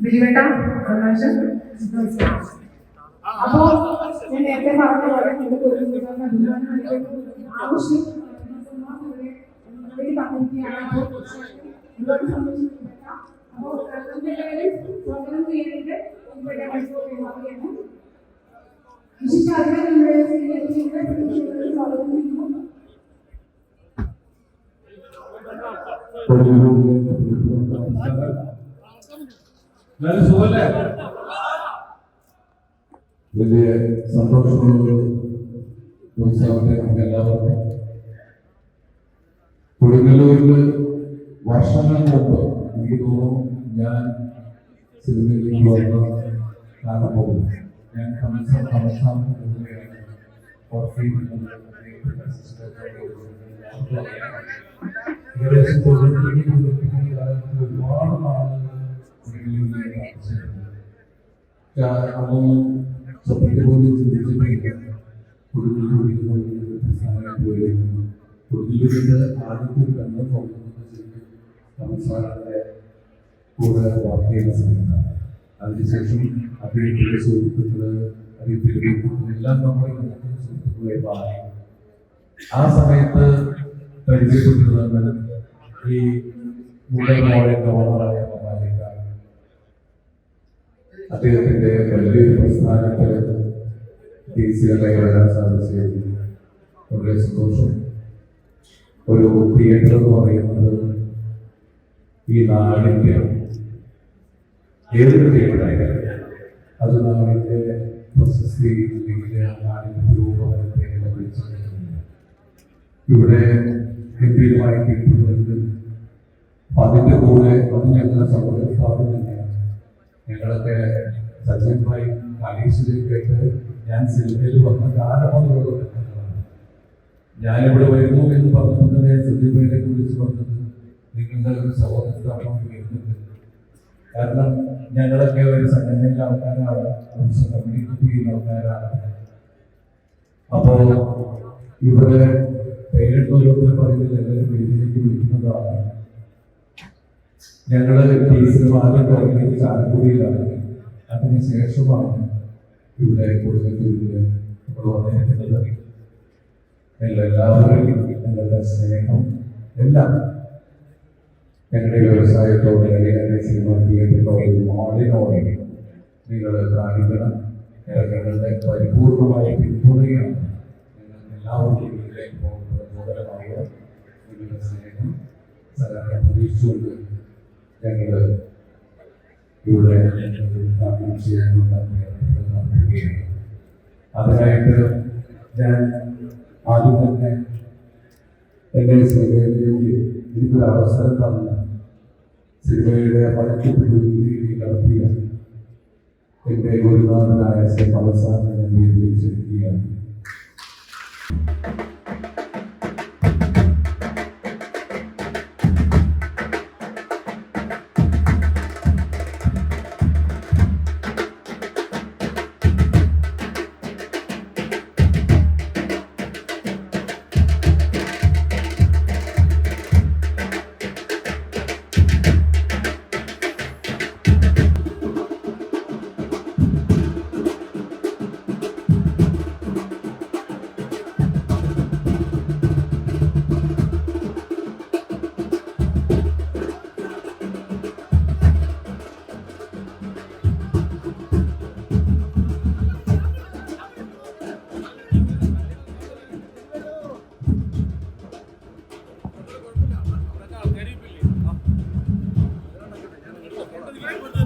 സന്തോഷം അപ്പോ ഞാൻ നേരത്തെ പറഞ്ഞ പോലെ ആവശ്യം ഒരുപാട് സന്തോഷം അപ്പോൾ പേരിൽ സ്വാഗതം ചെയ്യാനായിട്ട് ഇവിടെ വിശിഷ്ട അതിനെ സ്വാഗതം ചെയ്യുന്നു. നല്ല സുഖല്ലേ വലിയ സന്തോഷമുള്ള ഉത്സവത്തെ നമുക്ക് എല്ലാവർക്കും കൊടുങ്ങല്ലൂരിൽ വർഷങ്ങൾ മുമ്പ് എനിക്ക് തോന്നുന്നു ഞാൻ സിനിമയിലേക്ക് വന്ന കാലം പോകുന്നു ഞാൻ കമൽസാം കമൽസാം ഏകദേശം തൊണ്ണൂറ്റി ഒരുപാട് നാളുകൾ അതൊന്നും സ്വപ്നത്തെ പോലും ചിന്തിച്ചിട്ടില്ല കുടുംബത്തിന്റെ ആദ്യത്തെ ഒരു ബന്ധം തോന്നുന്നത് സംസാരത്തെ കൂടെ വർക്ക് ചെയ്യുന്ന സമയത്താണ് അതിനുശേഷം അദ്ദേഹത്തിന്റെ സുഹൃത്തുക്കൾ അദ്ദേഹത്തിന്റെ എല്ലാം നമ്മുടെ സുഹൃത്തുക്കളെ മാറി ആ സമയത്ത് പരിചയപ്പെട്ടിരുന്നത് ഈ മോഡൽ ഗവർണറായ മമാലിക അദ്ദേഹത്തിന്റെ വലിയൊരു പ്രസ്ഥാനത്തിൽ ഡി സികളെ വരാൻ സാധിച്ചതിൽ വളരെ സന്തോഷം. ഒരു തിയേറ്റർ എന്ന് പറയുന്നത് ഈ നാടിന്റെ ഏതൊരു തിയേറ്ററായാലും അത് നാടിന്റെ പ്രശസ്തി അല്ലെങ്കിൽ പുരോഗമനത്തെ ലഭിച്ചിട്ടുണ്ട് ഇവിടെ ഗംഭീരമായി കിട്ടുന്നുണ്ട് അപ്പൊ അതിന്റെ കൂടെ അതിനെല്ലാം സ്ഥാപനം തന്നെയാണ്. ഞങ്ങളൊക്കെ സച്ചിൻ ഭായി അനീഷിലേക്കായിട്ട് ഞാൻ സിനിമയിൽ വന്ന കാലം ഞാനിവിടെ വരുന്നു എന്ന് പറഞ്ഞപ്പോൾ ഞാൻ സച്ചിൻ ഭായിനെ കുറിച്ച് പറഞ്ഞത് നിങ്ങളുടെ ഒരു സഹോദര സ്ഥാപനം വരുന്നുണ്ട് കാരണം ഞങ്ങളൊക്കെ ഒരു സംഘടനയിലെ ആൾക്കാരാണ് ഒരു കമ്മ്യൂണിറ്റി ചെയ്യുന്ന ആൾക്കാരാണ്. അപ്പോ ഇവിടെ പേരിട്ടോരോരുത്തർ പറയുന്നത് എല്ലാവരും പേരിലേക്ക് വിളിക്കുന്നതാണ്. ഞങ്ങൾ കേസിന് ആദ്യം തുടങ്ങിയത് ചാലക്കുടിയിലാണ് അതിനുശേഷമാണ് ഇവിടെ കൊടുങ്ങല്ലൂരിൽ നമ്മൾ എല്ലാവരും ഞങ്ങളുടെ സ്നേഹം എല്ലാം ഞങ്ങളുടെ വ്യവസായത്തോട് അല്ലെങ്കിൽ ഞങ്ങളുടെ സിനിമ തിയേറ്ററിനോട് മോളിനോട് നിങ്ങൾ കാണിക്കണം. ഞങ്ങളുടെ പരിപൂർണമായ പിന്തുണയാണ് ഞങ്ങൾ എല്ലാവർക്കും ഇതിലേക്ക് പോകുന്നത്. പ്രചോദനമായ നിങ്ങളുടെ സ്നേഹം സഹകരണം പ്രതീക്ഷിച്ചുകൊണ്ട് ഞങ്ങൾ ഇവിടെ കാര്യം ചെയ്യാനുള്ള നടത്തുകയാണ് അതിനായിട്ട് ഞാൻ ആദ്യം തന്നെ എന്നെ സിനിമയിലേക്ക് എനിക്കൊരു അവസരം തന്ന സിനിമയുടെ പലക്ക് പ്രതിനിധി നടത്തിയ എന്റെ ഗുരുനാഥനായ ശ്രീ പലസാറിനെ ഞാൻ വേദിയിൽ ക്ഷണിക്കുകയാണ്